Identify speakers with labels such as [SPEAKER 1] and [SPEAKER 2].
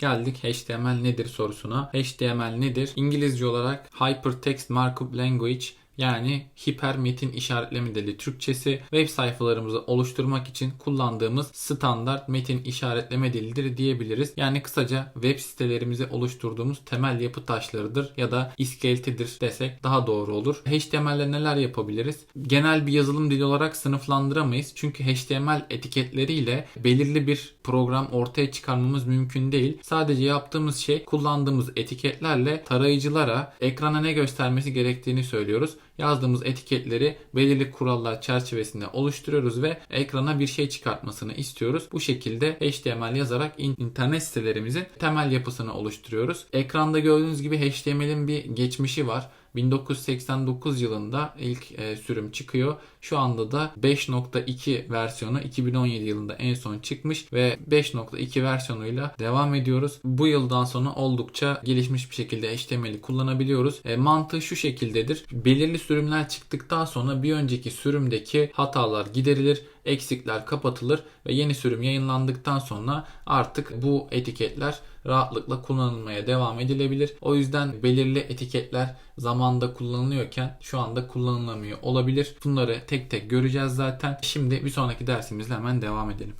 [SPEAKER 1] Geldik HTML nedir sorusuna. HTML nedir? İngilizce olarak Hypertext Markup Language yani hiper metin işaretleme dili Türkçesi web sayfalarımızı oluşturmak için kullandığımız standart metin işaretleme dilidir diyebiliriz. Yani kısaca web sitelerimizi oluşturduğumuz temel yapı taşlarıdır ya da iskeletidir desek daha doğru olur. HTML'le neler yapabiliriz? Genel bir yazılım dili olarak sınıflandıramayız. Çünkü HTML etiketleriyle belirli bir program ortaya çıkarmamız mümkün değil. Sadece yaptığımız şey kullandığımız etiketlerle tarayıcılara ekrana ne göstermesi gerektiğini söylüyoruz. Yazdığımız etiketleri belirli kurallar çerçevesinde oluşturuyoruz ve ekrana bir şey çıkartmasını istiyoruz. Bu şekilde HTML yazarak in- internet sitelerimizin temel yapısını oluşturuyoruz. Ekranda gördüğünüz gibi HTML'in bir geçmişi var. 1989 yılında ilk e, sürüm çıkıyor. Şu anda da 5.2 versiyonu 2017 yılında en son çıkmış ve 5.2 versiyonuyla devam ediyoruz. Bu yıldan sonra oldukça gelişmiş bir şekilde HTML'i kullanabiliyoruz. E, mantığı şu şekildedir. Belirli sürümler çıktıktan sonra bir önceki sürümdeki hatalar giderilir, eksikler kapatılır ve yeni sürüm yayınlandıktan sonra artık bu etiketler rahatlıkla kullanılmaya devam edilebilir. O yüzden belirli etiketler zamanda kullanılıyorken şu anda kullanılamıyor olabilir. Bunları tek tek göreceğiz zaten. Şimdi bir sonraki dersimizle hemen devam edelim.